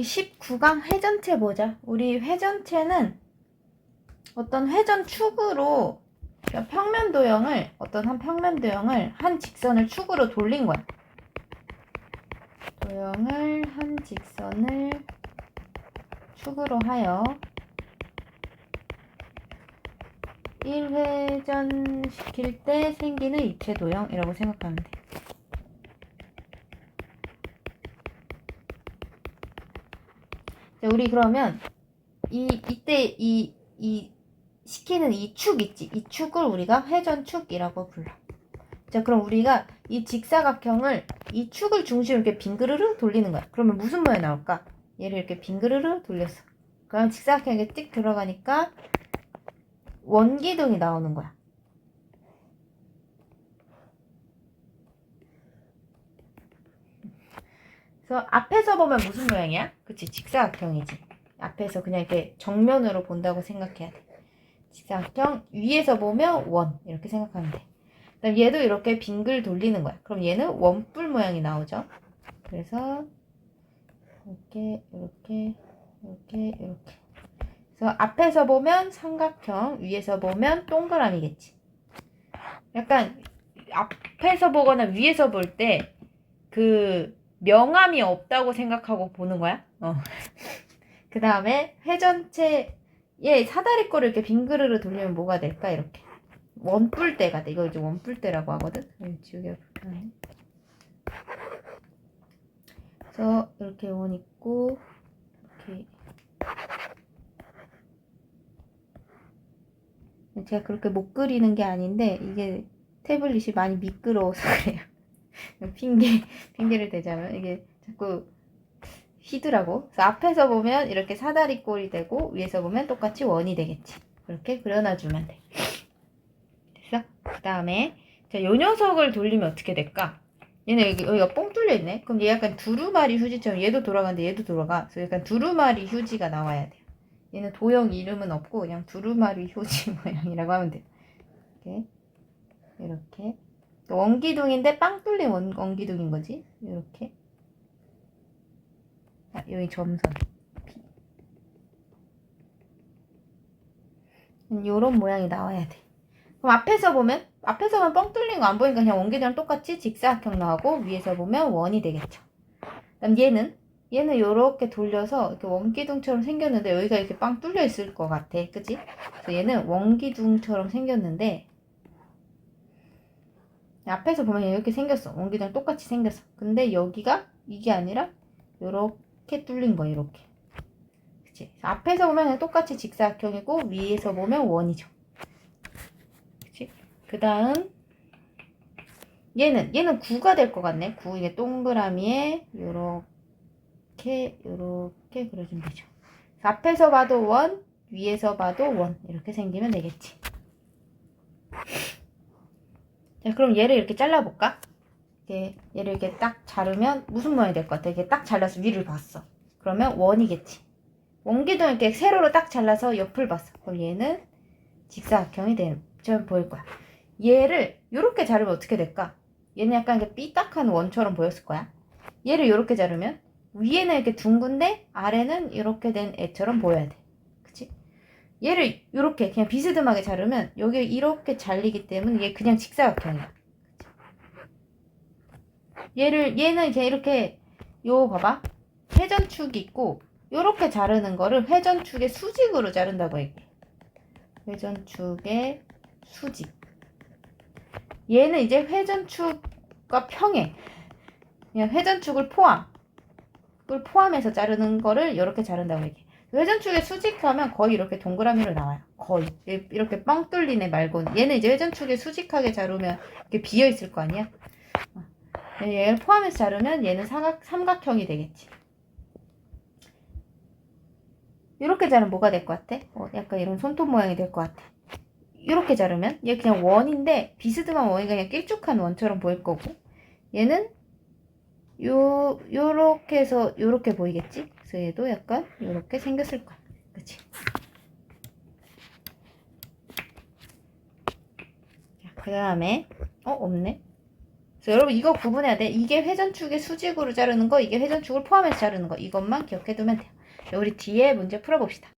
우리 19강 회전체 보자. 우리 회전체는 어떤 회전 축으로 그러니까 평면 도형을 어떤 한 평면 도형을 한 직선을 축으로 돌린 거야. 도형을 한 직선을 축으로 하여 1회전 시킬 때 생기는 입체 도형이라고 생각하면 돼. 우리 그러면 이 이때 이 이 시키는 이 축 있지? 이 축을 우리가 회전축이라고 불러. 자, 그럼 우리가 이 직사각형을 이 축을 중심으로 이렇게 빙그르르 돌리는 거야. 그러면 무슨 모양이 나올까? 얘를 이렇게 빙그르르 돌렸어. 그럼 직사각형에 띡 들어가니까 원기둥이 나오는 거야. 그래서 앞에서 보면 무슨 모양이야? 그치, 직사각형이지. 앞에서 그냥 이렇게 정면으로 본다고 생각해야 돼. 직사각형 위에서 보면 원 이렇게 생각하면 돼. 그다음 얘도 이렇게 빙글 돌리는 거야. 그럼 얘는 원뿔 모양이 나오죠. 그래서 이렇게 이렇게 이렇게 이렇게. 그래서 앞에서 보면 삼각형, 위에서 보면 동그라미겠지. 약간 앞에서 보거나 위에서 볼 때 그 명암이 없다고 생각하고 보는 거야. 어. 그 다음에 회전체에 사다리 꼴을 이렇게 빙그르르 돌리면 뭐가 될까? 이렇게. 원뿔대가 돼. 이거 이제 원뿔대라고 하거든. 여기 지우개가 불편하네. 그래서 이렇게 원 있고, 이렇게. 제가 그렇게 못 그리는 게 아닌데, 이게 태블릿이 많이 미끄러워서 그래요. 핑계, 핑계를 대자면, 이게 자꾸 휘더라고. 그래서 앞에서 보면 이렇게 사다리 꼴이 되고, 위에서 보면 똑같이 원이 되겠지. 그렇게 그려놔주면 돼. 됐어? 그 다음에, 자, 요 녀석을 돌리면 어떻게 될까? 얘는 여기, 여기가 뻥 뚫려 있네? 그럼 얘 약간 두루마리 휴지처럼 얘도 돌아가는데 얘도 돌아가. 그래서 약간 두루마리 휴지가 나와야 돼요. 얘는 도형 이름은 없고, 그냥 두루마리 휴지 모양이라고 하면 돼요. 이렇게. 이렇게. 원기둥인데 빵 뚫린 원, 원기둥인 거지. 이렇게. 아, 여기 점선. 요런 모양이 나와야 돼. 그럼 앞에서 보면, 앞에서만 뻥 뚫린 거 안 보니까 그냥 원기둥이랑 똑같이 직사각형 나오고, 위에서 보면 원이 되겠죠. 그럼 얘는, 얘는 요렇게 돌려서 이렇게 원기둥처럼 생겼는데, 여기가 이렇게 빵 뚫려 있을 것 같아. 그치? 그래서 얘는 원기둥처럼 생겼는데, 앞에서 보면 이렇게 생겼어. 원기둥 똑같이 생겼어. 근데 여기가 이게 아니라 요렇게 뚫린 거야. 이렇게. 그치? 앞에서 보면 똑같이 직사각형이고 위에서 보면 원이죠. 그치? 그 다음 얘는 얘는 9가 될 것 같네. 9 이게 동그라미에 요렇게 요렇게 그려주면 되죠. 앞에서 봐도 원, 위에서 봐도 원 이렇게 생기면 되겠지. 자, 그럼 얘를 이렇게 잘라볼까? 이렇게 얘를 이렇게 딱 자르면 무슨 모양이 될 것 같아? 이렇게 딱 잘라서 위를 봤어. 그러면 원이겠지. 원기둥 이렇게 세로로 딱 잘라서 옆을 봤어. 그럼 얘는 직사각형이 되는, 저 보일 거야. 얘를 이렇게 자르면 어떻게 될까? 얘는 약간 이렇게 삐딱한 원처럼 보였을 거야. 얘를 이렇게 자르면 위에는 이렇게 둥근데 아래는 이렇게 된 애처럼 보여야 돼. 얘를 이렇게 그냥 비스듬하게 자르면 여기 이렇게 잘리기 때문에 얘 그냥 직사각형이야. 얘를 얘는 이제 이렇게 요 봐봐 회전축이 있고 요렇게 자르는 거를 회전축의 수직으로 자른다고 할게. 회전축의 수직. 얘는 이제 회전축과 평행. 그냥 회전축을 포함. 그걸 포함해서 자르는 거를 이렇게 자른다고 할게. 회전축에 수직하면 거의 이렇게 동그라미로 나와요. 거의. 이렇게 뻥 뚫린 애 말고는. 얘는 이제 회전축에 수직하게 자르면 이렇게 비어 있을 거 아니야? 얘를 포함해서 자르면 얘는 삼각, 삼각형이 되겠지. 이렇게 자르면 뭐가 될 것 같아? 어, 약간 이런 손톱 모양이 될 것 같아. 이렇게 자르면 얘 그냥 원인데 비스듬한 원이 그냥 길쭉한 원처럼 보일 거고 얘는 요 요렇게 해서 요렇게 보이겠지? 그래서 얘도 약간 요렇게 생겼을 거야. 그치? 그 다음에 어 없네 그래서 여러분 이거 구분해야 돼. 이게 회전축의 수직으로 자르는 거, 이게 회전축을 포함해서 자르는 거. 이것만 기억해 두면 돼요. 자, 우리 뒤에 문제 풀어봅시다.